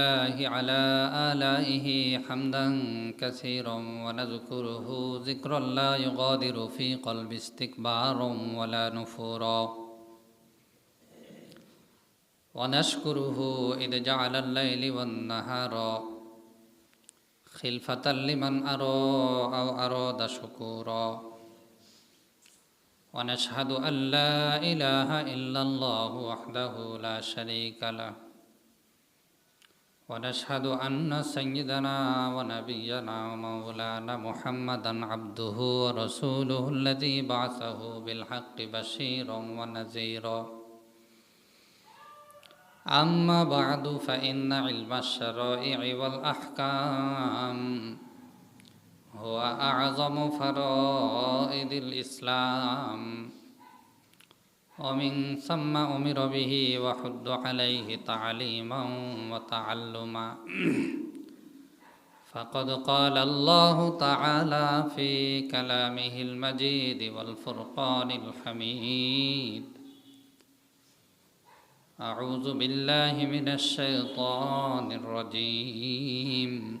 الله على آلائه حمدا كثيرا ونذكره ذكرا لا يغادر في قلب استكبارا ولا نفورا ونشكره إذ جعل الليل والنهار خلفة لمن أرى أو أراد شكورا. ونشهد أن لا إله إلا الله وحده لا شريك له. ونشهد أن سيدنا ونبينا ومولانا محمدا عبده ورسوله الذي بعثه بالحق بشيرا ونذيرا أما بعد فإن علم الشرائع والأحكام هو أعظم فرائض الإسلام ومن ثم أمر به وحد عليه تعليما وتعلما. فقد قال الله تعالى في كلامه المجيد والفرقان الحميد. أعوذ بالله من الشيطان الرجيم.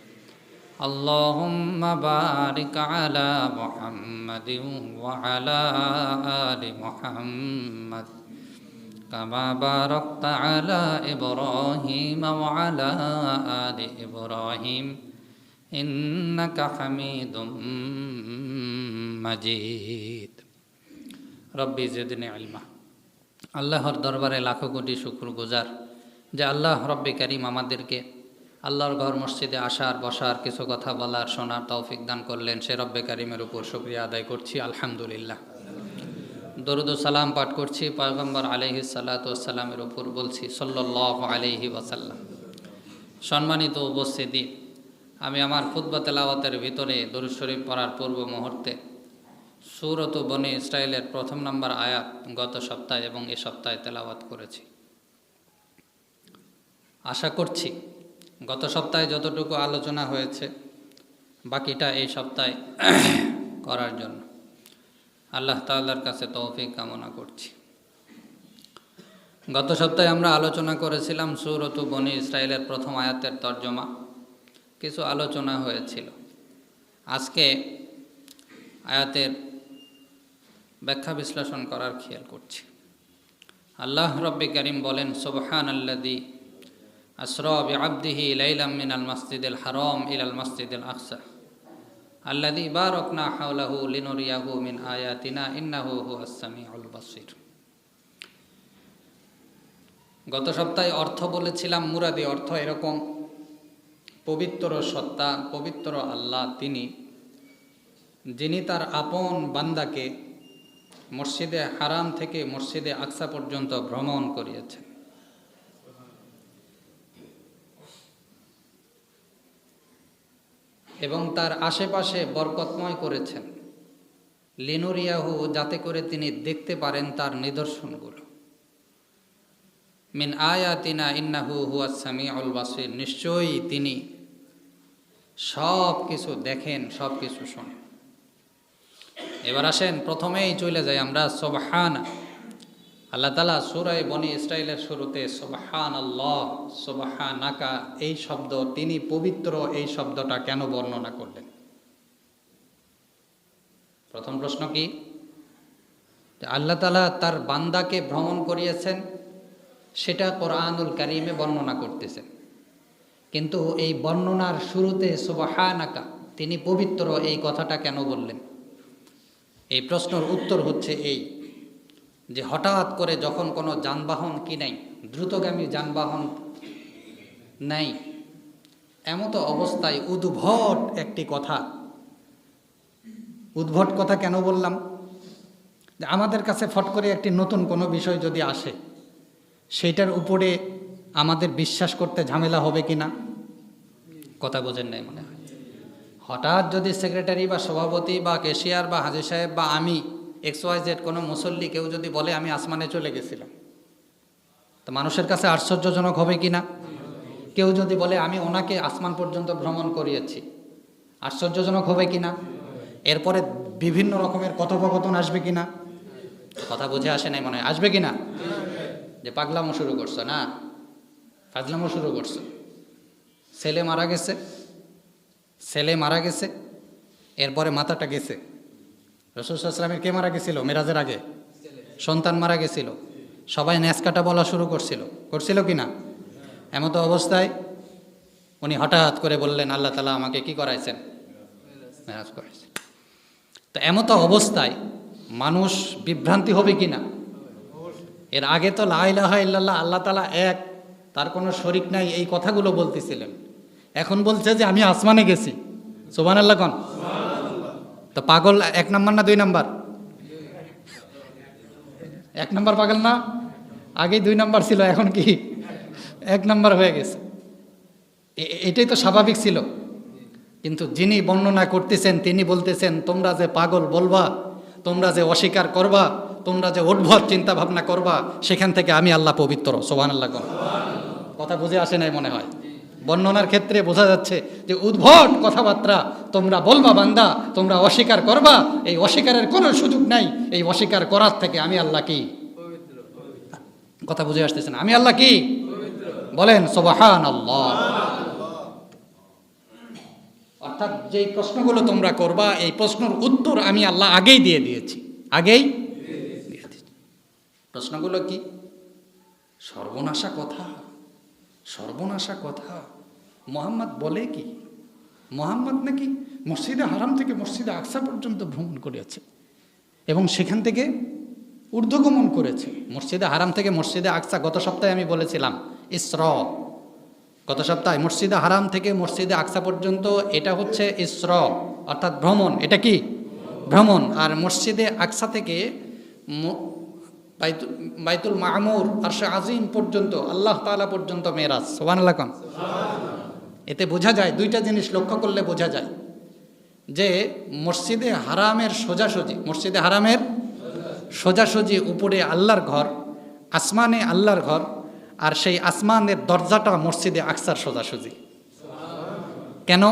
اللهم بارك على محمد وعلى آل محمد كما باركت على إبراهيم وعلى آل إبراهيم إنك حميد مجيد ربي زدني علما আল্লাহর দরবারে লাখো কোটি শুক্র গুজার যে আল্লাহ রব্বি করিম আমাদেরকে আল্লাহর ঘর মসজিদে আসার, বসার, কিছু কথা বলার, শোনার তৌফিক দান করলেন। সে রব্বে কারিমের উপর শুক্রিয়া আদায় করছি, আলহামদুলিল্লাহ। দরুদ সালাম পাঠ করছি, পয়গম্বর আলহি সাল্লাতামের উপর বলছি সল্লাহ আলহি ওয়াসাল্লাম। সম্মানিত উপস্থিতি, আমি আমার ফুটবা তেলাওয়াতের ভিতরে দরুদ শরীফ পড়ার পূর্ব মুহূর্তে সুরত বনে ইসরায়েলের প্রথম নম্বর আয়াত গত সপ্তাহে এবং এ সপ্তাহে তেলাওয়াত করেছি। আশা করছি গত সপ্তাহে যতটুকু আলোচনা হয়েছে, বাকিটা এই সপ্তাহে করার জন্য। আল্লাহ তাল্লার কাছে তৌফিক কামনা করছি। গত সপ্তাহে আমরা আলোচনা করেছিলাম সুরত বনি ইসরায়েলের প্রথম আয়াতের তর্জমা। কিছু আলোচনা হয়েছিল। আজকে আয়াতের ব্যাখ্যা বিশ্লেষণ করার খেয়াল করছি। আল্লাহ রব্বি করিম বলেন সোবহান আল্লাদি আসরা বিআবদিহি লাইলাম মিনাল মাসজিদুল হারাম ইলাল মাসজিদুল আকসা আল্লাযী বারাকনা হাওলাহু লিনুরিয়াহু মিন আয়াতিনা ইন্নাহু হুয়াস সামিউল গত সপ্তাহে অর্থ বলেছিলাম, মুরাদি অর্থ এরকম। পবিত্র সত্তা, পবিত্র আল্লাহ তিনি। যিনি তার আপন বান্দাকে মসজিদে হারাম থেকে মসজিদে আকসা পর্যন্ত ভ্রমণ করিয়েছেন। এবং তার আশেপাশে বরকতময় করেছেন। লিনুরিয়াহু যাতে করে তিনি দেখতে পারেন তার নিদর্শনগুলো। মিন আয়াতিনা ইন্নাহু হুয়াসামি বাসির, নিশ্চয়ই তিনি সব কিছু দেখেন সব কিছু শোনেন। এবার আসেন, প্রথমেই চলে যাই আমরা সোবহানা আল্লাহ তালা সুরাই বনি ইসরায়েলের শুরুতে সোবাহান আল্লাহ সোবাহানাকা, এই শব্দ, তিনি পবিত্র এই শব্দটা কেন বর্ণনা করলেন? প্রথম প্রশ্ন কি? আল্লাহ তালা তার বান্দাকে ভ্রমণ করিয়েছেন, সেটা কোরআনুল কারিমে বর্ণনা করতেছেন। কিন্তু এই বর্ণনার শুরুতে সোবাহানাকা, তিনি পবিত্র এই কথাটা কেন বললেন? এই প্রশ্নের উত্তর হচ্ছে এই। যে হঠাৎ করে যখন কোনো যানবাহন কি নাই, দ্রুতগামী যানবাহন নাই এমতো অবস্থায় উদ্ভট একটি কথা। উদ্ভট কথা কেন বললাম? যে আমাদের কাছে ফট করে একটি নতুন কোনো বিষয় যদি আসে, সেইটার উপরে আমাদের বিশ্বাস করতে ঝামেলা হবে কি না? কথা বোঝেন নাই মনে হয়। হঠাৎ যদি সেক্রেটারি বা সভাপতি বা কেশিয়ার বা হাজি সাহেব বা আমি এক্স ওয়াই জেড কোনো মুসল্লি কেউ যদি বলে, আমি আসমানে চলে গেছিলাম। তো মানুষের কাছে আশ্চর্যজনক হবে কি না? কেউ যদি বলে, আমি ওনাকে আসমান পর্যন্ত ভ্রমণ করিয়েছি। আশ্চর্যজনক হবে কি না? এরপরে বিভিন্ন রকমের কথোপকথন আসবে কি না? কথা বুঝে আসে নাই মনে হয়। আসবে কি না? যে পাগলামো শুরু করছ না? ফাজলামো শুরু করছ। ছেলে মারা গেছে, ছেলে মারা গেছে, এরপরে মাথাটা গেছে। রসুলামের কে মারা গেছিল? মেরাজের আগে? সন্তান মারা গেছিল। সবাই ন্যাসকাটা বলা শুরু করছিল। করছিল কি না? এমতো অবস্থায় উনি হঠাৎ করে বললেন, আল্লাহ তালা আমাকে কি করাইছেন? মেরাজ করাইছেন। তো এমতো অবস্থায় মানুষ বিভ্রান্তি হবে কি না? এর আগে তো লাইলাহা ইল্লাল্লাহ, আল্লাহ তালা এক, তার কোনো শরিক নাই, এই কথাগুলো বলতেছিলেন। এখন বলছে যে, আমি আসমানে গেছি। সোবান আল্লাহ কন? তো পাগল এক নাম্বার না দুই নাম্বার? এক নাম্বার পাগল না? আগে দুই নাম্বার ছিল, এখন কি? এক নাম্বার হয়ে গেছে। এটাই তো স্বাভাবিক ছিল। কিন্তু যিনি বর্ণনা করতেছেন, তিনি বলতেছেন, তোমরা যে পাগল বলবা, তোমরা যে অস্বীকার করবা, তোমরা যে উদ্ভট চিন্তা ভাবনা করবা, সেখান থেকে আমি আল্লাহ পবিত্র। সোহান আল্লাহ কথা বুঝে আসে নাই মনে হয়। বর্ণনার ক্ষেত্রে বোঝা যাচ্ছে যে উদ্ভট কথাবার্তা তোমরা বলবা বান্দা, তোমরা অস্বীকার করবা, এই অস্বীকারের কোনো সুযোগ নাই, এই অস্বীকার করার থেকে আমি আল্লাহ কি? কথা বুঝে আসতেছেন আমি আল্লাহ কি? বলেন সোবাহান আল্লাহ অর্থাৎ যেই প্রশ্নগুলো তোমরা করবা, এই প্রশ্নের উত্তর আমি আল্লাহ আগেই দিয়ে দিয়েছি। আগেই প্রশ্নগুলো কি? সর্বনাশা কথা? সর্বনাশা কথা। মোহাম্মদ বলে কি? মোহাম্মদ নাকি মসজিদে হারাম থেকে মসজিদে আকসা পর্যন্ত ভ্রমণ করেছে এবং সেখান থেকে ঊর্ধ্বগমন করেছে। মসজিদে হারাম থেকে মসজিদে আকসা গত সপ্তাহে আমি বলেছিলাম, ইসর। গত সপ্তাহে মসজিদে হারাম থেকে মসজিদে আকসা পর্যন্ত এটা হচ্ছে ইসর, অর্থাৎ ভ্রমণ। এটা কি? ভ্রমণ। আর মসজিদে আকসা থেকে বাইতুল মামুর আর সে আজিম পর্যন্ত, আল্লাহ তাআলা পর্যন্ত মেরাজ। সোবান আল্লাহ এতে বোঝা যায়, দুইটা জিনিস লক্ষ্য করলে বোঝা যায়। যে মসজিদে হারামের সোজাসুজি, মসজিদে হারামের সোজাসুজি উপরে আল্লাহর ঘর, আসমানে আল্লাহর ঘর, আর সেই আসমানের দরজাটা মসজিদে আকসার সোজাসুজি। কেন?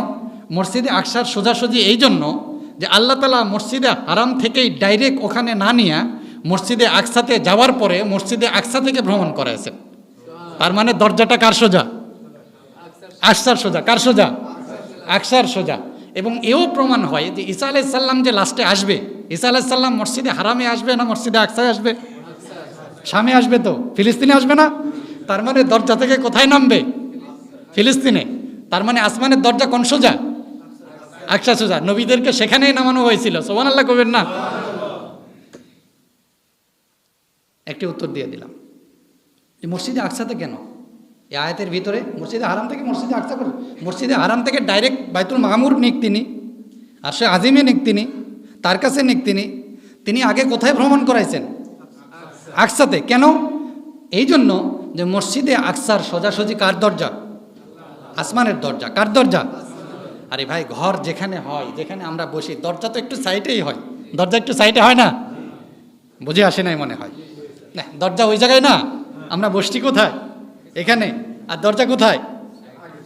মসজিদে আকসার সোজাসুজি এই জন্য যে আল্লাহ তালা মসজিদে হারাম থেকেই ডাইরেক্ট ওখানে না নিয়ে মসজিদে আকসাতে যাওয়ার পরে মসজিদে আকসা থেকে ভ্রমণ করাইছেন তার মানে দরজাটা কার সোজা? আকসার সোজা। কার সোজা? আকসার সোজা। এবং এও প্রমাণ হয় যে ঈসা আলাইসাল্লাম যে লাস্টে আসবে, ঈসা আলাইসাল্লাম মসজিদে হারামে আসবে না মসজিদে আকসায় আসবে? সামে আসবে তো? ফিলিস্তিনে আসবে না? তার মানে দরজা থেকে কোথায় নামবে? ফিলিস্তিনে। তার মানে আসমানের দরজা কোন সোজা? আকসা সোজা। নবীদেরকে সেখানেই নামানো হয়েছিল। সোমান আল্লাহ কবেন না? একটি উত্তর দিয়ে দিলাম। যে মসজিদে আকসাতে কেন? এই আয়াতের ভিতরে মসজিদে হারাম থেকে মসজিদে আকসা করে মসজিদে হারাম থেকে ডাইরেক্ট বাইতুল মাহমুর নিক তিনি, আর সে আজিমে নিক তিনি, তার কাছে নিক তিনি। তিনি আগে কোথায় ভ্রমণ করাইছেন? আকসাতে। কেন? এই জন্য যে মসজিদে আকসার সোজাসুজি কার দরজা? আসমানের দরজা। কার দরজা? আরে ভাই, ঘর যেখানে হয়, যেখানে আমরা বসি, দরজা তো একটু সাইডেই হয়। দরজা একটু সাইডে হয় না? বুঝে আসে নাই মনে হয়। দরজা ওই জায়গায় না। আমরা বসছি কোথায়? এখানে। আর দরজা কোথায়?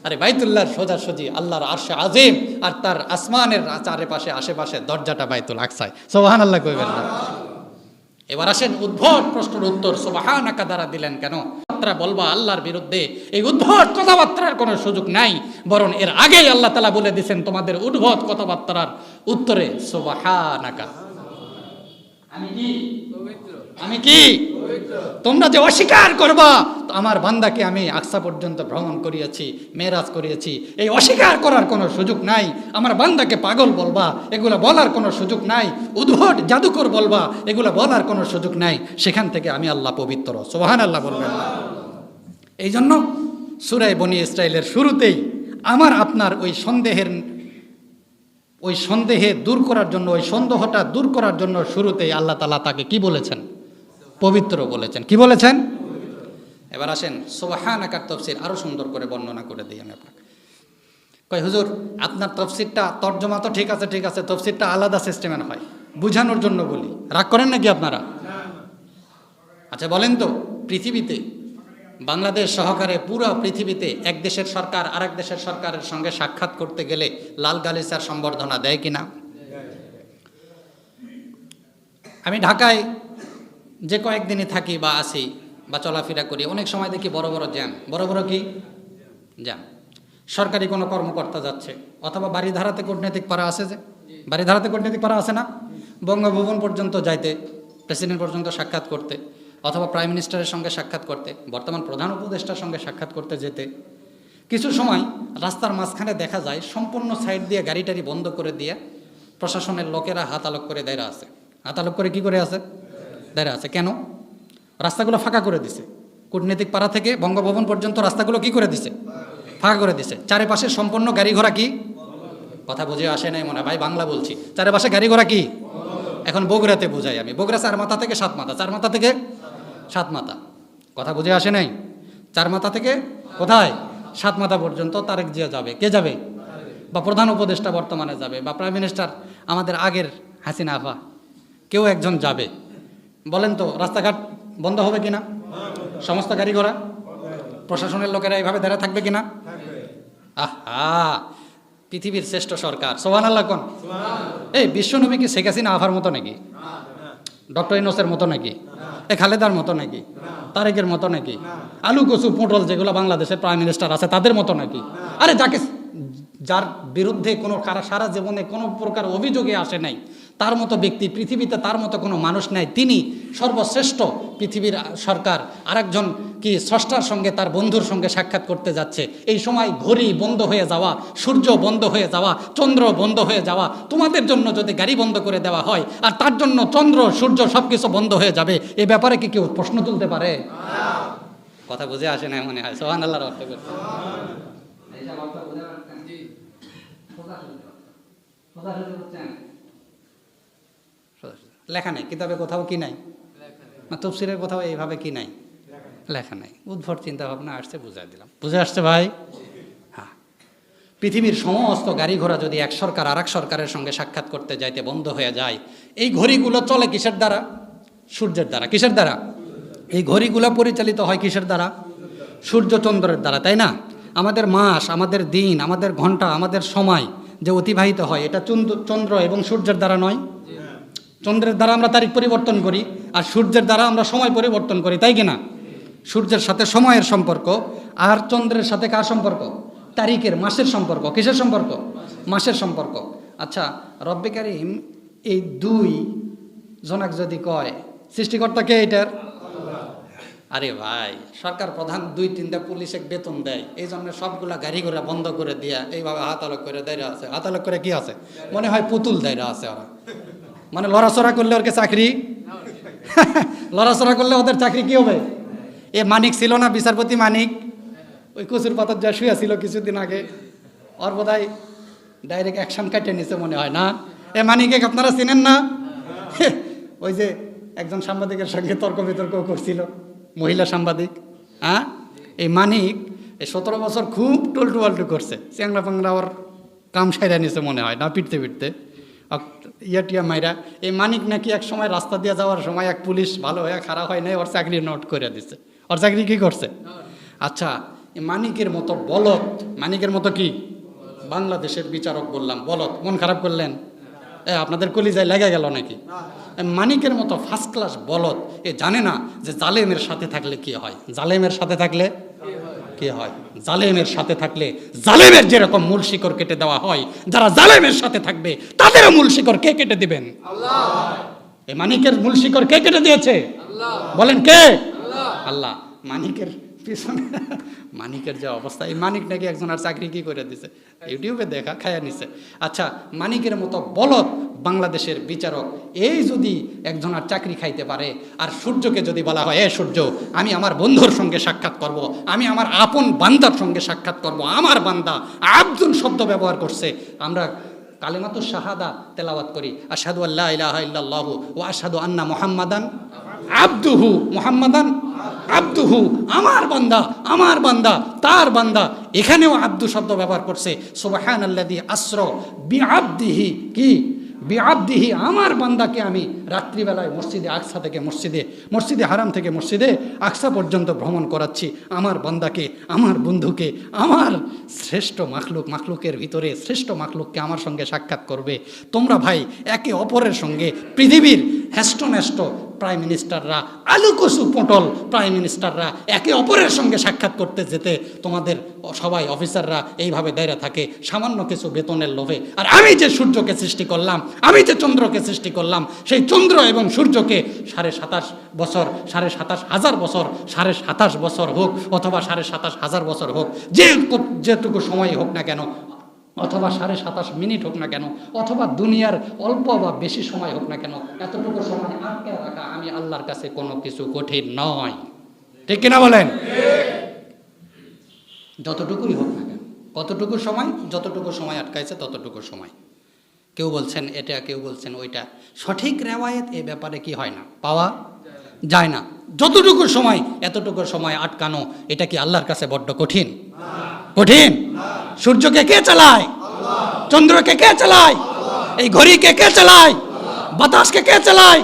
আরে বাইতুল্লাহর সোজাসুজি, আল্লাহর আরশে আজিম, আর তার আসমানের চারিপাশে, আশেপাশে দরজাটা বাইতুল আকসায়। সোহান আল্লাহ কইবেন না এবার আসেন উদ্ভট প্রশ্নের উত্তর। সুবাহানাকা দ্বারা দিলেন কেন? কথাবার্তা বলবা আল্লাহর বিরুদ্ধে। এই উদ্ভট কথাবার্তার কোনো সুযোগ নাই, বরং এর আগেই আল্লাহ তালা বলে দিয়েছেন তোমাদের উদ্ভট কথাবার্তার উত্তরে, সুবাহানাকা। আমি কি? আমি কি? তোমরা যে অস্বীকার করবা আমার বান্দাকে আমি আকসা পর্যন্ত ভ্রমণ করিয়েছি, মেরাজ করিয়েছি। এই অস্বীকার করার কোনো সুযোগ নাই। আমার বান্দাকে পাগল বলবা, এগুলো বলার কোনো সুযোগ নাই। উদ্ভট জাদুকর বলবা, এগুলো বলার কোনো সুযোগ নাই। সেখান থেকে আমি আল্লাহ পবিত্র। সোহান আল্লাহ বলবেন। এই জন্য সুরাই বনি ইসরায়েলের শুরুতেই আমার আপনার ওই সন্দেহের, ওই সন্দেহে দূর করার জন্য, ওই সন্দেহটা দূর করার জন্য শুরুতেই আল্লাহ তালা তাকে কি বলেছেন? পবিত্র বলেছেন। কি বলেছেন? এবার আসেন সোবাহান আকার তফসির আরও সুন্দর করে বর্ণনা করে দিই আমি আপনাকে। কই হুজুর, আপনার তফসিরটা তর্জমা তো ঠিক আছে ঠিক আছে তফসিরটা আলাদা সিস্টেমের হয়। বুঝানোর জন্য বলি। রাগ করেন নাকি আপনারা? আচ্ছা বলেন তো, পৃথিবীতে, বাংলাদেশ সহকারে পুরো পৃথিবীতে এক দেশের সরকার আরেক দেশের সরকারের সঙ্গে সাক্ষাৎ করতে গেলে লাল গালিচার সম্বর্ধনা দেয় কিনা? আমি ঢাকায় যে কয়েকদিনই থাকি বা আসি বা চলাফেরা করি, অনেক সময় দেখি বড় বড় জ্যাম। বড় বড় কি? জ্যাম। সরকারি কোনো কর্মকর্তা যাচ্ছে। অথবা বাড়িধারাতে কূটনৈতিক পাড়া আছে যে? বাড়িধারাতে কূটনৈতিক পাড়া আছে না? বঙ্গভবন পর্যন্ত যাইতে, প্রেসিডেন্ট পর্যন্ত সাক্ষাৎ করতে, অথবা প্রাইম মিনিস্টারের সঙ্গে সাক্ষাৎ করতে, বর্তমান প্রধান উপদেষ্টার সঙ্গে সাক্ষাৎ করতে যেতে। কিছু সময় রাস্তার মাঝখানে দেখা যায়, সম্পূর্ণ সাইড দিয়ে গাড়ি টাড়ি বন্ধ করে দিয়ে প্রশাসনের লোকেরা হাত আলোক করে দাঁড়া আছে। হাত আলোক করে কি করে আছে? দাঁড়া আছে। কেন? রাস্তাগুলো ফাঁকা করে দিছে। কূটনীতিক পাড়া থেকে বঙ্গভবন পর্যন্ত রাস্তাগুলো কি করে দিছে? ফাঁকা করে দিছে। চারিপাশে সম্পূর্ণ গাড়ি ঘোড়া কি? কথা বুঝে আসে নাই মনে ভাই, বাংলা বলছি। চারিপাশে গাড়ি ঘোড়া কি? এখন বগুড়াতে বোঝাই আমি। বগুড়া চার মাথা থেকে সাত মাথা। চার মাথা থেকে সাত মাথা। কথা বুঝে আসে নাই? চার মাথা থেকে কোথায়? সাত মাথা পর্যন্ত তারেক জিয়া যাবে। কে যাবে? বা প্রধান উপদেষ্টা বর্তমানে যাবে। বা প্রাইম মিনিস্টার আমাদের আগের হাসিনা আফা। কেউ একজন যাবে। বলেন তো রাস্তাঘাট বন্ধ হবে কিনা? সমস্ত গাড়ি ঘোড়া? প্রশাসনের লোকেরা এইভাবে দাঁড়া থাকবে কিনা? আহা পৃথিবীর শ্রেষ্ঠ সরকার। সোহান আল্লাহ কোন এই বিশ্বনবী কি শেখ হাসিনা আফার মতো নাকি? ডক্টর ইনোসের মতো নাকি? এ খালেদার মতো নাকি? তারেকের মতো নাকি? আলু কচু পটল যেগুলো বাংলাদেশের প্রাইম মিনিস্টার আছে তাদের মতো নাকি? আরে যাকে যার বিরুদ্ধে কোনো সারা জীবনে কোনো প্রকার অভিযোগে আসে নাই তার মতো ব্যক্তি, পৃথিবীতে তার মতো কোনো মানুষ নাই। তিনি সর্বশ্রেষ্ঠ পৃথিবীর সরকার। আরেকজন কি স্রষ্টার সঙ্গে, তার বন্ধুর সঙ্গে সাক্ষাৎ করতে যাচ্ছে। এই সময় ঘড়ি বন্ধ হয়ে যাওয়া, সূর্য বন্ধ হয়ে যাওয়া, চন্দ্র বন্ধ হয়ে যাওয়া, তোমাদের জন্য যদি গাড়ি বন্ধ করে দেওয়া হয়, আর তার জন্য চন্দ্র, সূর্য সব কিছু বন্ধ হয়ে যাবে, এ ব্যাপারে কি কেউ প্রশ্ন তুলতে পারে? কথা বুঝে আসে না মনে হয়। সোহান আল্লাহর অর্থ করতে লেখা নেই, কিতাবে কোথাও কি নাই? তফসিলের কোথাও এইভাবে কি নাই? লেখা নাই। উদ্ভট চিন্তা ভাবনা আসছে, বুঝাই দিলাম। বুঝে আসছে ভাই? হ্যাঁ। পৃথিবীর সমস্ত গাড়ি ঘোড়া যদি এক সরকার আর সরকারের সঙ্গে সাক্ষাৎ করতে যাইতে বন্ধ হয়ে যায়, এই ঘড়িগুলো চলে কিসের দ্বারা? সূর্যের দ্বারা। কিসের দ্বারা? এই ঘড়িগুলো পরিচালিত হয় কিসের দ্বারা? সূর্যচন্দ্রের দ্বারা, তাই না? আমাদের মাস, আমাদের দিন, আমাদের ঘণ্টা, আমাদের সময় যে অতিবাহিত হয়, এটা চন্দ্র এবং সূর্যের দ্বারা নয়? চন্দ্রের দ্বারা আমরা তারিখ পরিবর্তন করি আর সূর্যের দ্বারা আমরা সময় পরিবর্তন করি, তাই কিনা সূর্যের সাথে সময়ের সম্পর্ক আর চন্দ্রের সাথে কার সম্পর্ক? তারিখের, মাসের সম্পর্ক। কিসের সম্পর্ক? মাসের সম্পর্ক। আচ্ছা রব্বে কারিম এই দুই জনাক যদি কয়, সৃষ্টিকর্তা কে এটার? আরে ভাই, সরকার প্রধান দুই তিনটা পুলিশে বেতন দেয়। এই জন্য সবগুলা গাড়ি ঘোড়া বন্ধ করে দিয়া এইভাবে হাত আলোক করে দাঁড়িয়ে আছে। হাত আলোক করে কি আছে? মনে হয় পুতুল দাঁড়িয়ে আছে ওরা। মানে লড়াচড়া করলে ওরকে চাকরি? লড়াচড়া করলে ওদের চাকরি কি হবে? এ মানিক ছিল না, বিচারপতি মানিক। ওই কচুর পাতার যা শুয়ে ছিল কিছুদিন আগে। ওর বোধ হয় ডাইরেক্ট অ্যাকশন কাটে নিছে মনে হয়, না? এ মানিকে আপনারা চিনেন না? ওই যে একজন সাংবাদিকের সঙ্গে তর্ক বিতর্ক করছিল, মহিলা সাংবাদিক হ্যাঁ? এই মানিক এই সতেরো বছর খুব টুলটু করছে। চ্যাংলা পাংলা ওর কাম সাইরা নিছে মনে হয়, না? পিটতে পিটতে অক- ইয়া টিয়া মাইরা, এই মানিক নাকি এক সময় রাস্তা দিয়ে যাওয়ার সময় এক পুলিশ ভালো হয়ে খারাপ হয় নাই, ওর চাকরি নোট করে দিছে। ওর চাকরি কি করছে? আচ্ছা মানিকের মতো বলত, মানিকের মতো কি? বাংলাদেশের বিচারক বললাম, বলত, মন খারাপ করলেন? এ, আপনাদের কলিজায় লেগে গেল নাকি? মানিকের মতো ফার্স্ট ক্লাস বলদ এ, জানে না যে জালেমের সাথে থাকলে কি হয়? জালেমের সাথে থাকলে? কি হয়? জালেমের সাথে থাকলে জালেমের যেরকম মূল শিকড় কেটে দেওয়া হয় যারা জালেমের সাথে থাকবে তাদেরও মূল শিকড় কে কেটে দিবেন? এ মানিকের মূল শিকড় কে কেটে দিয়েছে? বলেন কে? আল্লাহ। মানিকের পিছনে। মানিকের যে অবস্থা, এই মানিক নাকি একজন আর চাকরি কি করে দিছে? ইউটিউবে দেখা, খায়া নিছে। আচ্ছা মানিকের মতো বলদ বাংলাদেশের বিচারক, এই যদি একজন আর চাকরি খাইতে পারে, আর সূর্যকে যদি বলা হয়, এ সূর্য, আমি আমার বন্ধুর সঙ্গে সাক্ষাৎ করব, আমি আমার আপন বান্দার সঙ্গে সাক্ষাৎ করব, আমার বান্দা আব্দুল শব্দ ব্যবহার করছে, আমরা কালেমাতু শাহাদা তেলাওয়াত করি। আসাদু আল্লাহ ইলাহা ইল্লাল্লাহু ও আসাদু আন্না মোহাম্মাদান আব্দুহু। মোহাম্মাদান আব্দুহু। আমার বান্দা আমার বান্দা, তার বান্দা। এখানেও আব্দু শব্দ ব্যবহার করছে। সোবাহান আল্লাদি আশ্র বি আব্দিহি কি? বিআবদিহি আমার বান্দাকে আমি রাত্রিবেলায় মসজিদে আকসা থেকে মসজিদে মসজিদে হারাম থেকে মসজিদে আকসা পর্যন্ত ভ্রমণ করাচ্ছি। আমার বান্দাকে, আমার বন্ধুকে, আমার শ্রেষ্ঠ মাখলুক, মাখলুকের ভিতরে শ্রেষ্ঠ মাখলুককে আমার সঙ্গে সাক্ষাৎ করবে। তোমরা ভাই একে অপরের সঙ্গে পৃথিবীর হ্যাস্ট প্রাইম মিনিস্টাররা আলুকসু পটল প্রাইম মিনিস্টাররা একে অপরের সঙ্গে সাক্ষাৎ করতে যেতে তোমাদের সবাই অফিসাররা এইভাবে দাঁড়িয়ে থাকে, সামান্য কিছু বেতনের লোভে। আর আমি যে সূর্যকে সৃষ্টি করলাম, আমি যে চন্দ্রকে সৃষ্টি করলাম, সেই চন্দ্র এবং সূর্যকে সাড়ে সাতাশ বছর, সাড়ে সাতাশ হাজার বছর, সাড়ে সাতাশ বছর হোক অথবা সাড়ে সাতাশ হাজার বছর হোক, যে যেটুকু সময় হোক না কেন অথবা সাড়ে সাতাশ মিনিট হোক না কেন, অথবা দুনিয়ার অল্প বা বেশি সময় হোক না কেন, এতটুকু সময় আটকে রাখা আমি আল্লাহর কাছে কোনো কিছু কঠিন নয়। ঠিক কিনা বলেন? যতটুকুই হোক না কেন, কতটুকু সময়, যতটুকু সময় আটকাইছে ততটুকু সময়। কেউ বলছেন এটা, কেউ বলছেন ওইটা। সঠিক রেওয়ায়েত এ ব্যাপারে কি হয় না? পাওয়া যায় না। যতটুকু সময়, এতটুকু সময় আটকানো, এটা কি আল্লাহর কাছে বড্ড কঠিন? কঠিন। সূর্যকে কে চালায়? চন্দ্রকে কে চালায়? এই ঘড়িকে কে চালায়? বাতাসকে কে চালায়?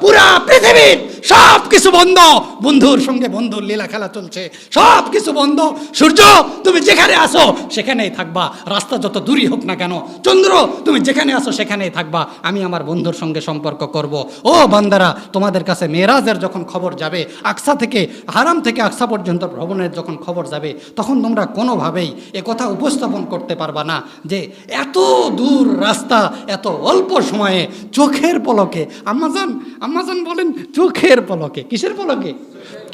পুরা পৃথিবীর সব কিছু বন্ধ। বন্ধুর সঙ্গে বন্ধুর লীলা খেলা চলছে। সব কিছু বন্ধ। সূর্য, তুমি যেখানে আসো সেখানেই থাকবা। রাস্তা যত দূরই হোক না কেন, চন্দ্র, তুমি যেখানে আসো সেখানেই থাকবা। আমি আমার বন্ধুর সঙ্গে সম্পর্ক করব। ও বান্দারা, তোমাদের কাছে মেয়েরাজের যখন খবর যাবে, আকসা থেকে, হারাম থেকে আকসা পর্যন্ত ভ্রমণের যখন খবর যাবে, তখন তোমরা কোনোভাবেই এ কথা উপস্থাপন করতে পারবা না যে এত দূর রাস্তা, এত অল্প সময়ে চোখের পলকে। আম্মাজান আম্মাজান বলেন চোখের পলকে, কিসের পলকে?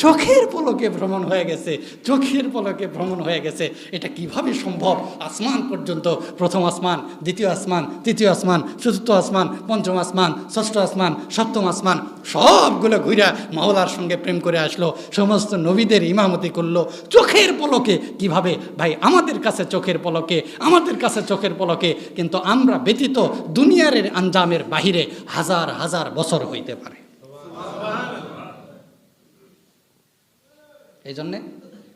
চোখের পলকে ভ্রমণ হয়ে গেছে, চোখের পলকে ভ্রমণ হয়ে গেছে। এটা কীভাবে সম্ভব? আসমান পর্যন্ত, প্রথম আসমান, দ্বিতীয় আসমান, তৃতীয় আসমান, চতুর্থ আসমান, পঞ্চম আসমান, ষষ্ঠ আসমান, সপ্তম আসমান, সবগুলো ঘুরা মাওলার সঙ্গে প্রেম করে আসলো, সমস্ত নবীদের ইমামতি করল। চোখের পলকে কীভাবে? ভাই, আমাদের কাছে চোখের পলকে, আমাদের কাছে চোখের পলকে, কিন্তু আমরা ব্যতীত দুনিয়ার আঞ্জামের বাহিরে হাজার হাজার বছর হইতে পারে। এই জন্যে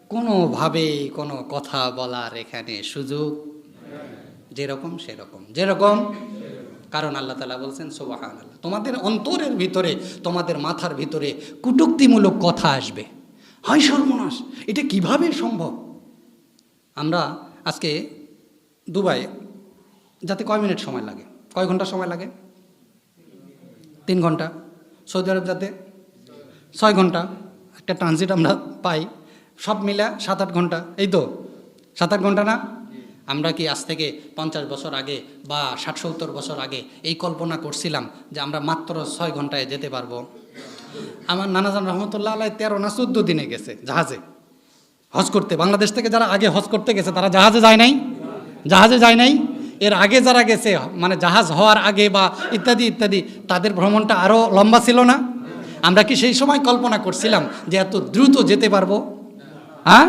কোনোভাবেই কোনো কথা বলার এখানে সুযোগ যেরকম সেরকম, যেরকম কারণ আল্লাহ তালা বলছেন সোবাহান আল্লাহ তোমাদের অন্তরের ভিতরে, তোমাদের মাথার ভিতরে কুটুক্তিমূলক কথা আসবে। হয় সর্বনাশ, এটা কীভাবে সম্ভব? আমরা আজকে দুবাই, যাতে কয় মিনিট সময় লাগে? কয় ঘণ্টা সময় লাগে? তিন ঘণ্টা? সৌদি আরব যাতে ছয় ঘণ্টা একটা ট্রানজিট আমরা পাই, সব মিলে সাত আট ঘণ্টা। এই তো, সাত আট ঘণ্টা না? আমরা কি আজ থেকে পঞ্চাশ বছর আগে বা ষাট সত্তর বছর আগে এই কল্পনা করছিলাম যে আমরা মাত্র ছয় ঘন্টায় যেতে পারব? আমার নানাজান রহমতুল্লাহ আলাই তেরো না চোদ্দ দিনে গেছে জাহাজে। হজ করতে, বাংলাদেশ থেকে যারা আগে হজ করতে গেছে, তারা জাহাজে যায় নাই? জাহাজে যায় নাই? এর আগে যারা গেছে মানে জাহাজ হওয়ার আগে বা ইত্যাদি ইত্যাদি, তাদের ভ্রমণটা আরও লম্বা ছিল না? আমরা কি সেই সময় কল্পনা করছিলাম যে এত দ্রুত যেতে পারব? হ্যাঁ?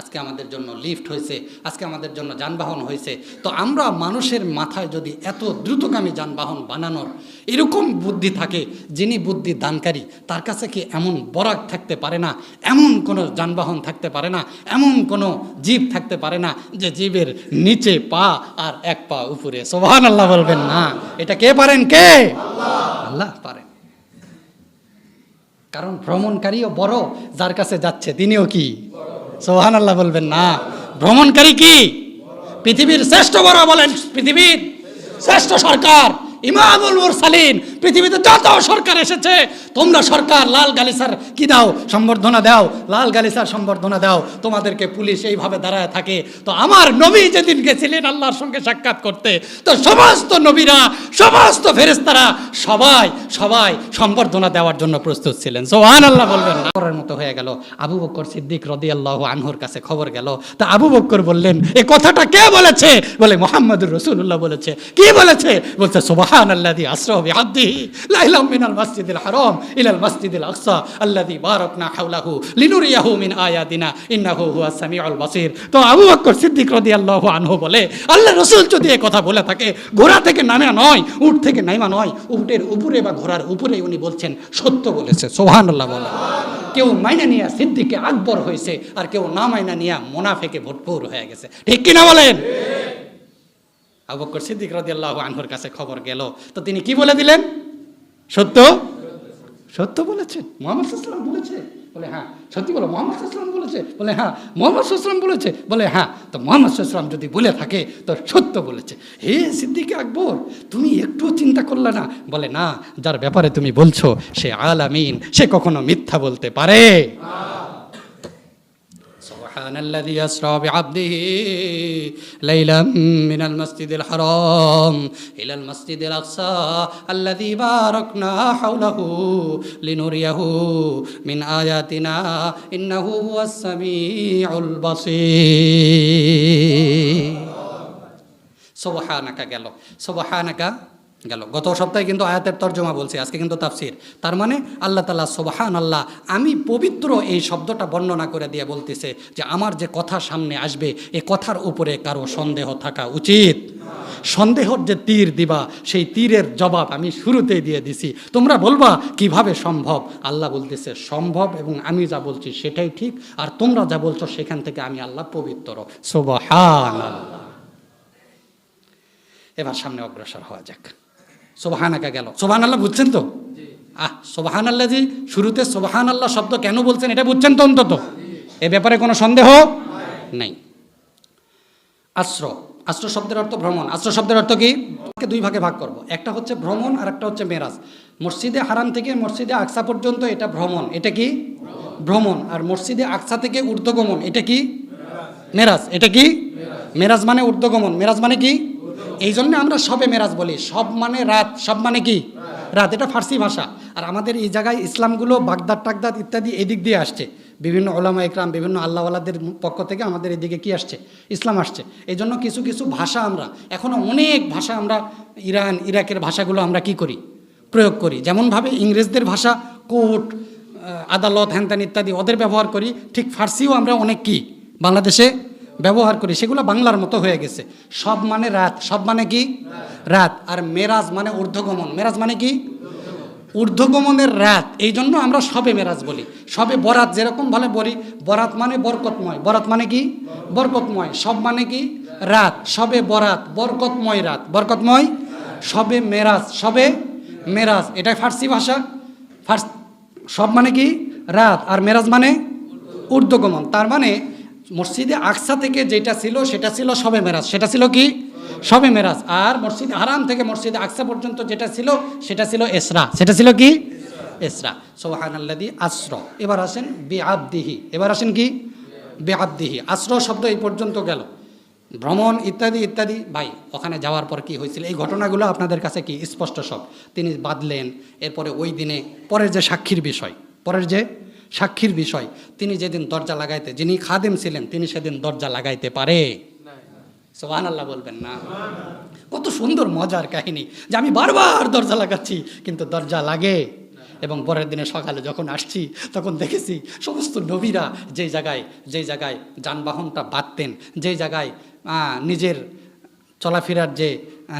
আজকে আমাদের জন্য লিফট হয়েছে, আজকে আমাদের জন্য যানবাহন হয়েছে। তো আমরা মানুষের মাথায় যদি এত দ্রুতগামী যানবাহন বানানোর এরকম বুদ্ধি থাকে, যিনি বুদ্ধি দানকারী, তার কাছে কি এমন বরাক থাকতে পারে না, এমন কোনো যানবাহন থাকতে পারে না, এমন কোনো জীব থাকতে পারে না যে জীবের নিচে পা আর এক পা উপরে? সোহান আল্লাহ বলবেন না। এটা কে পারেন কে? আল্লাহ পারেন। কারণ ভ্রমণকারীও বড়, যার কাছে যাচ্ছে তিনিও কি? সোহান আল্লাহ বলবেন না। ভ্রমণকারী কি? পৃথিবীর শ্রেষ্ঠ বড় বলেন পৃথিবীর শ্রেষ্ঠ সরকার। ইমামুল মুরসালিন, পৃথিবীতে যত সরকার এসেছে, তোমরা সরকার, লাল গালিসার কি দাও? সম্বর্ধনা দাও। লাল গালিসার সম্বর্ধনা দাও। তোমাদেরকে পুলিশ এইভাবে দাঁড়ায় থাকে। তো আমার নবী যেদিন গেছিলেন আল্লাহর সঙ্গে সাক্ষাৎ করতে, তো সমস্ত নবীরা, সমস্ত ফেরেস্তারা সবাই সবাই সম্বর্ধনা দেওয়ার জন্য প্রস্তুত ছিলেন। সোহান আল্লাহ বলবেন করার মতো হয়ে গেল। আবু বক্কর সিদ্দিক রদি আল্লাহ আনহুর কাছে খবর গেল। তা আবু বক্কর বললেন, এ কথাটা কে বলেছে? বলে, মোহাম্মদুর রসুল্লাহ বলেছে। কি বলেছে? বলছে সুবহান আল্লাদি আসরহ বিহাদ্দিহি লাইলাম মিনাল মাসজিদিল হারাম ইলাল মাসজিদিল আকসা আল্লাদি বারাকনা হাওলাহু লিনুরিয়াহু মিন আয়াতিনা ইন্নাহু হুয়াস সামিউল বাসির। তো আবু বক্কর সিদ্দিক রাদিয়াল্লাহু আনহু বলে, আল্লাহ রসুল যদি এই কথা বলে থাকে, ঘোড়া থেকে নামা নয়, উট থেকে নামা নয়, উটের উপরে বা ঘোড়ার উপরে উনি বলছেন, সত্য বলেছে, সুবহানাল্লাহ বলে। কেউ মাইনা নিয়া সিদ্দিকে আকবর হয়েছে, আর কেউ না মাইনা নিয়া মোনাফেকে ভরপুর হয়ে গেছে। ঠিক কিনা বলেন? আবু বকর সিদ্দিক রাদিয়াল্লাহু আনহুর কাছে খবর গেল। তো তিনি কি বলে দিলেন? সত্য? সত্য বলেছেন। মোহাম্মদ সাল্লাম বলেছে। বলে হ্যাঁ সত্যি বলো, মোহাম্মদ সাল্লাম বলেছে। বলে হ্যাঁ মোহাম্মদ সাল্লাম বলেছে। বলে হ্যাঁ তো মোহাম্মদ সাল্লাম যদি বলে থাকে, তো সত্য বলেছে। হে সিদ্দিকে আকবর, তুমি একটু চিন্তা করলে না? বলে, না, যার ব্যাপারে তুমি বলছো, সে আলামিন, সে কখনো মিথ্যা বলতে পারে। سبحان الذي أسرى بعبده ليلا من المسجد الحرام إلى المسجد الأقصى الذي باركنا حوله لنريه من آياتنا إنه هو السميع البصير সোবাহানাকা গেল সোবাহানাকা গেল। গত সপ্তাহে কিন্তু আয়াতের তর্জমা বলছি, আজকে কিন্তু তাফসির। তার মানে আল্লাহ তালা সোবাহান আল্লাহ আমি পবিত্র এই শব্দটা বর্ণনা করে দিয়ে বলতেছে যে আমার যে কথা সামনে আসবে, এ কথার উপরে কারও সন্দেহ থাকা উচিত। সন্দেহর যে তীর দিবা, সেই তীরের জবাব আমি শুরুতেই দিয়ে দিছি। তোমরা বলবা, কীভাবে সম্ভব? আল্লাহ বলতেছে, সম্ভব এবং আমি যা বলছি সেটাই ঠিক, আর তোমরা যা বলছো সেখান থেকে আমি আল্লাহ পবিত্র। সোবাহান আল্লাহ এবার সামনে অগ্রসর হওয়া যাক। সোবাহান একা গেল। সোবাহান আল্লাহ বুঝছেন তো? আহ সোবাহান আল্লাহ জি শুরুতে সোবাহান আল্লাহ শব্দ কেন বলছেন এটা বুঝছেন তো অন্তত? এ ব্যাপারে কোনো সন্দেহ নেই। আশ্র আশ্র শব্দের অর্থ ভ্রমণ। আশ্র শব্দের অর্থ কি? দুই ভাগে ভাগ করব। একটা হচ্ছে ভ্রমণ আর একটা হচ্ছে মেরাজ। মসজিদে হারাম থেকে মসজিদে আকসা পর্যন্ত এটা ভ্রমণ। এটা কি? ভ্রমণ। আর মসজিদে আকসা থেকে ঊর্ধ্বগমন, এটা কি? মেরাজ। এটা কি? মেরাজ মানে ঊর্ধ্বগমন। মেরাজ মানে কি? এই জন্য আমরা সবে মেরাজ বলি। সব মানে রাত, সব মানে কি? রাত, এটা ফার্সি ভাষা। আর আমাদের এই জায়গায় ইসলামগুলো, বাগদাদ, টাগদাদ ইত্যাদি এদিক দিয়ে আসছে। বিভিন্ন ওলামা ইকরাম, বিভিন্ন আল্লাহওয়ালাদের পক্ষ থেকে আমাদের এদিকে কি আসছে? ইসলাম আসছে। এই জন্য কিছু কিছু ভাষা আমরা এখনও অনেক ভাষা আমরা ইরান, ইরাকের ভাষাগুলো আমরা কি করি? প্রয়োগ করি। যেমনভাবে ইংরেজদের ভাষা কোর্ট আদালত, হ্যানত্যান ইত্যাদি ওদের ব্যবহার করি। ঠিক ফার্সিও আমরা অনেক কি? বাংলাদেশে ব্যবহার করি, সেগুলো বাংলার মতো হয়ে গেছে। সব মানে রাত, সব মানে কি? রাত। আর মেরাজ মানে ঊর্ধ্বগমন। মেরাজ মানে কি? ঊর্ধ্বগমনের রাত। এই জন্য আমরা সবে মেরাজ বলি। সবে বরাত যেরকম ভাবে বলি, বরাত মানে বরকতময়। বরাত মানে কি? বরকতময়। সব মানে কি? রাত। সবে বরাত, বরকতময় রাত। বরকতময়? সবে মেরাজ। সবে মেরাজ। এটাই ফার্সি ভাষা। ফার্স সব মানে কি? রাত। আর মেরাজ মানে ঊর্ধ্বগমন। তার মানে মসজিদে আকসা থেকে যেটা ছিল, সেটা ছিল সবে মেরাজ। সেটা ছিল কি? সবে মেরাজ। আর মসজিদ হারাম থেকে মসজিদে আকসা পর্যন্ত যেটা ছিল, সেটা ছিল এসরা। সেটা ছিল কি? এসরা। সোহান আল্লাদি আশ্র এবার আসেন বেআবদিহি। এবার আসেন কি? বেআবদিহি। আশ্র শব্দ এই পর্যন্ত গেল। ভ্রমণ ইত্যাদি ইত্যাদি। ভাই, ওখানে যাওয়ার পর কি হয়েছিল? এই ঘটনাগুলো আপনাদের কাছে কি? স্পষ্ট সব। তিনি বাঁধলেন এরপরে ওই দিনে, পরের যে সাক্ষীর বিষয়, পরের যে সাক্ষীর বিষয়। তিনি যেদিন দরজা লাগাইতে যিনি খাদেম ছিলেন, তিনি সেদিন দরজা লাগাইতে পারে। সোহান আল্লাহ বলবেন না। কত সুন্দর মজার কাহিনী যে আমি বারবার দরজা লাগাচ্ছি, কিন্তু দরজা লাগে। এবং পরের দিনে সকালে যখন আসছি, তখন দেখেছি সমস্ত নবীরা যেই জায়গায় যেই জায়গায় যানবাহনটা বাঁধতেন যেই জায়গায় নিজের চলাফেরার যে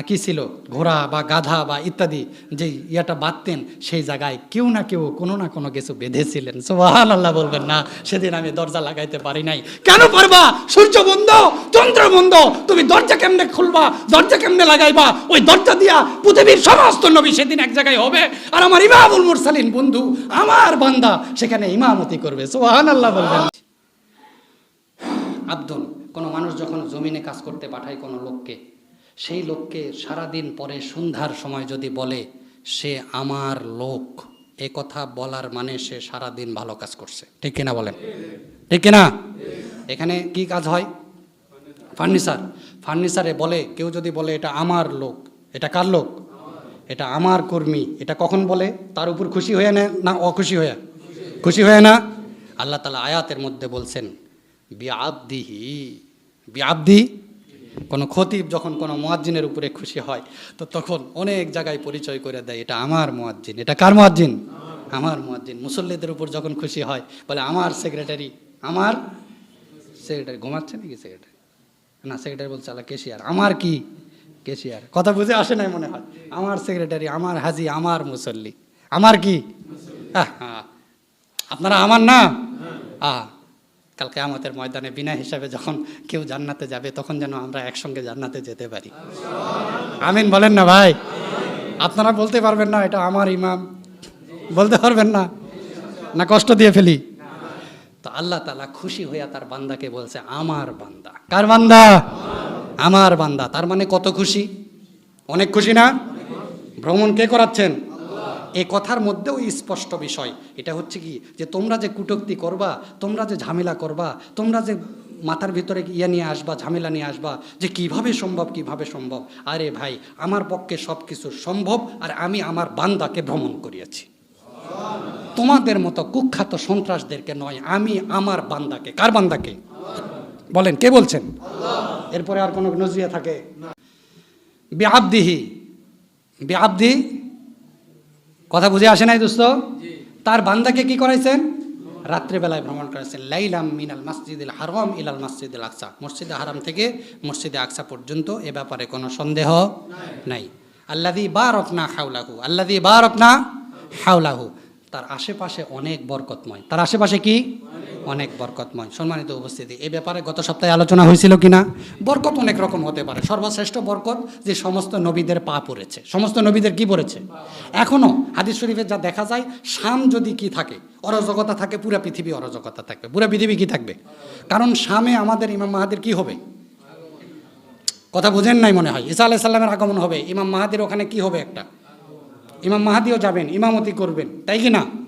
কি ছিল? ঘোড়া বা গাধা বা ইত্যাদি যে ইয়াটা বাঁধতেন, সেই জায়গায় কেউ না কেউ, কোনো না কোনো কিছু বেঁধেছিলেন। সোহান আল্লাহ বলবেন, না, সেদিন আমি দরজা লাগাইতে পারি নাই। কেন পারবা? সূর্য বন্ধ, চন্দ্র বন্ধ, তুমি দরজা কেমনে খুলবা? দরজা কেমনে লাগাইবা? ওই দরজা দিয়া পৃথিবীর সমস্ত নবী সেদিন এক জায়গায় হবে। আর আমার ইমামুল মুরসালিন বন্ধু, আমার বান্দা সেখানে ইমামতি করবে। সোহান আল্লাহ বলবেন। আব্দুল, কোনো মানুষ যখন জমিনে কাজ করতে পাঠায় কোনো লোককে সেই লোককে সারাদিন পরে সন্ধ্যার সময় যদি বলে, সে আমার লোক এ কথা বলার মানে সে সারাদিন ভালো কাজ করছে। ঠিক কিনা বলেন? ঠিক কিনা? এখানে কি কাজ হয়? ফার্নিচার। ফার্নিচারে বলে, কেউ যদি বলে, এটা আমার লোক এটা কার লোক? এটা আমার কর্মী। এটা কখন বলে? তার উপর খুশি হয়ে না না অখুশি হয়ে? খুশি হয়ে না? আল্লাহ তালা আয়াতের মধ্যে বলছেন, বিআবদিহি বিআবদি কোনো খতিব যখন কোনো মোয়াজ্জিনের উপরে খুশি হয়, তো তখন অনেক জায়গায় পরিচয় করে দেয়, এটা আমার মোয়াজ্জিন। এটা কার মোয়াজ্জিন? আমার মোয়াজ্জিন। মুসল্লিদের উপর যখন খুশি হয়, বলে আমার সেক্রেটারি আমার সেক্রেটারি ঘুমাচ্ছে নাকি সেক্রেটারি না সেক্রেটারি বলছে আল্লাহ কেশিয়ার। আমার কি? কেশিয়ার। কথা বুঝে আসে নাই মনে হয়। আমার সেক্রেটারি আমার হাজি, আমার মুসল্লি। আমার কি। আপনারা আমার না? আহ। কালকে আমাদের ময়দানে বিনা হিসাবে যখন কেউ জান্নাতে যাবে, তখন যেন আমরা একসঙ্গে জান্নাতে যেতে পারি। আমিন বলেন না ভাই? আপনারা বলতে পারবেন না, এটা আমার ইমাম। বলতে পারবেন না? না, কষ্ট দিয়ে ফেলি। তো আল্লাহ তালা খুশি হইয়া তার বান্দাকে বলছে, আমার বান্দা। কার বান্দা? আমার বান্দা। তার মানে কত খুশি? অনেক খুশি না? ভ্রমণ কে করাচ্ছেন? এই কথার মধ্যেও স্পষ্ট বিষয়। এটা হচ্ছে কি? যে তোমরা যে কুটক্তি করবা, তোমরা যে ঝামেলা করবা, তোমরা যে মাথার ভিতরে ইয়ে নিয়ে আসবা, ঝামেলা নিয়ে আসবা, যে কীভাবে সম্ভব কীভাবে সম্ভব? আরে ভাই, আমার পক্ষে সব কিছু সম্ভব আর আমি আমার বান্দাকে ভ্রমণ করিয়েছি। তোমাদের মতো কুখ্যাত সন্ত্রাসদেরকে নয়, আমি আমার বান্দাকে। কার বান্দাকে? বলেন, কে বলছেন? এরপরে আর কোনো নজরিয়া থাকে? বেআবদিহি। বেআবদি কথা বুঝে আসে নাই দোস্ত? তার বান্দাকে কি করাইছেন? রাত্রেবেলায় ভ্রমণ করেছেন লাইলাম মিনাল মসজিদুল হারাম ইলাল মসজিদুল আকসা। মসজিদে হারাম থেকে মসজিদে আকসা পর্যন্ত এ ব্যাপারে কোনো সন্দেহ নাই। আল্লাদি বার অপনা হাউলাহু আল্লাদি বা অপনা হাউলাহু তার আশেপাশে অনেক বরকতময়। তার আশেপাশে কি? অনেক বরকতময়। সম্মানিত উপস্থিতি, এই ব্যাপারে গত সপ্তাহে আলোচনা হয়েছিল কিনা? বরকত অনেক রকম হতে পারে। সর্বশ্রেষ্ঠ বরকত যে সমস্ত নবীদের পা পড়েছে। সমস্ত নবীদের কি পড়েছে? এখনও হাদিস শরীফে যা দেখা যায় শাম যদি কি থাকে, অরাজকতা থাকে, পুরা পৃথিবী অরাজকতা থাকবে। পুরা পৃথিবী কি থাকবে? কারণ শামে আমাদের ইমাম মাহাদের কি হবে? কথা বোঝেন নাই মনে হয়। ইসা আলাইহিস সাল্লামের আগমন হবে। ইমাম মাহাদির ওখানে কি হবে একটা? ইমাম মাহাদিও যাবেন, ইমামতি করবেন, তাই কি না?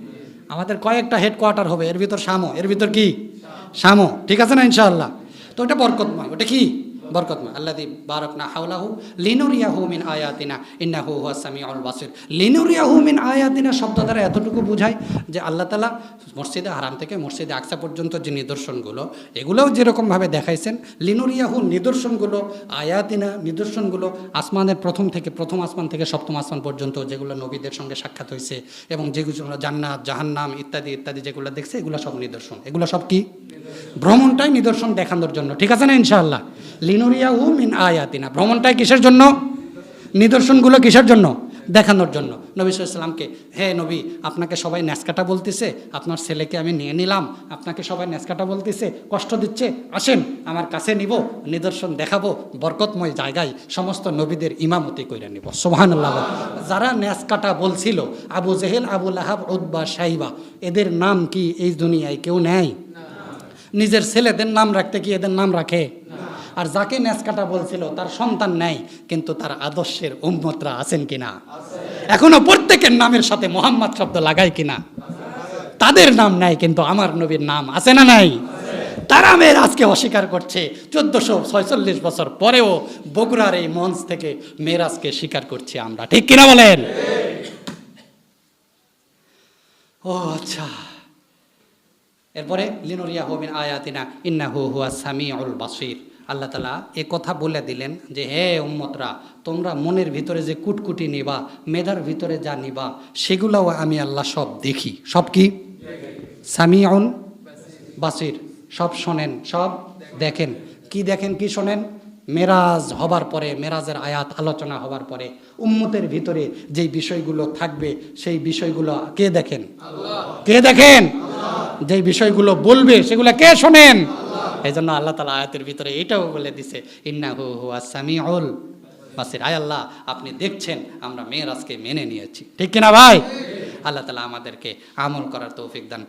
আমাদের কয়েকটা হেডকোয়ার্টার হবে, এর ভিতর শামো এর ভিতর কি? শামো ঠিক আছে না, ইনশাআল্লাহ? তো ওটা বরকতময়। ওটা কি? বরকতময়। আল্লাহ দি বারক না হাউলাহু লিনুরিয়াহু মিন আয়াতিনা, ইন্নাহু হুয়া সামিউল বাসির। লিনুরিয়াহু মিন আয়াতিনা শব্দ দ্বারা এতটুকু বোঝায় যে আল্লাহ তালা মসজিদে হারাম থেকে মসজিদে আকসা পর্যন্ত যে নিদর্শনগুলো, এগুলোও যেরকমভাবে দেখাইছেন, লিনুরিয়াহু নিদর্শনগুলো, আয়াতিনা নিদর্শনগুলো আসমানের প্রথম থেকে প্রথম আসমান থেকে সপ্তম আসমান পর্যন্ত যেগুলো নবীদের সঙ্গে সাক্ষাৎ হয়েছে এবং যেগুলো জান্নাত, জাহান্নাম ইত্যাদি ইত্যাদি যেগুলো দেখছে, এগুলো সব নিদর্শন। এগুলো সব কি? ভ্রমণটাই নিদর্শন দেখানোর জন্য। ঠিক আছে না ইনশাআল্লাহ? লিনুরিয়াহু মিন আয়াতিনা। ভ্রমণটাই কিসের জন্য? নিদর্শনগুলো কিসের জন্য? দেখানোর জন্য। নবী সাল্লামকে হে নবী, আপনাকে সবাই ন্যাসকাটা বলতেছে, আপনার ছেলেকে আমি নিয়ে নিলাম, আপনাকে সবাই ন্যাসকাটা বলতেছে, কষ্ট দিচ্ছে, আসেন, আমার কাছে নিব, নিদর্শন দেখাবো, বরকতময় জায়গায় সমস্ত নবীদের ইমামতি কইরা নিব। সোহানুল্লাহ যারা ন্যাসকাটা বলছিল, আবু জেহেল, আবু লাহাব উদ্বা সাইবা এদের নাম কি এই দুনিয়ায় কেউ নেয়? নিজের ছেলেদের নাম রাখতে কি এদের নাম রাখে? আর যাকে ন্যাসকাটা বলছিল, তার সন্তান নেই, কিন্তু তার আদর্শের উম্মতরা আছেন কিনা? এখনও প্রত্যেকের নামের সাথে মোহাম্মদ শব্দ লাগায় কিনা? তাদের নাম নাই, কিন্তু আমার নবীর নাম আছে না নাই? তারা মেয়ের আজকে অস্বীকার করছে, চোদ্দশো ছয়চল্লিশ বছর পরেও বগুড়ার এই মঞ্চ থেকে মেয়েরাজকে স্বীকার করছি আমরা। ঠিক কিনা বলেন? ও আচ্ছা। এরপরে, লিনুরিয়া হবিন আয়াতিনা ইন্না হু হুয়া সামি অল বাসির। আল্লাহ তালা এ কথা বলে দিলেন যে, হে উম্মতরা, তোমরা মনের ভিতরে যে কুটকুটি নিবা, মেধার ভিতরে যা নিবা, সেগুলোও আমি আল্লাহ সব দেখি। সব কি? সামিউন বাসির। সব শোনেন, সব দেখেন। কি দেখেন, কি শোনেন? মেরাজ হবার পরে, মেরাজের আয়াত, আলোচনা হবার পরে, উম্মতের ভিতরে যেই বিষয়গুলো থাকবে, সেই বিষয়গুলো কে দেখেন? কে দেখেন? যেই বিষয়গুলো বলবে, সেগুলো কে শোনেন? এই জন্য আল্লাহ তালা আয়াতের ভিতরে এটাও বলে দিছে ইন্না হু হু আসামি অল বাসির। আয় আল্লাহ, আপনি দেখছেন, আমরা মেয়েরাজকে মেনে নিয়েছি। ঠিক কিনা ভাই? আল্লাহ তালা আমাদেরকে আমল করার তৌফিক দান।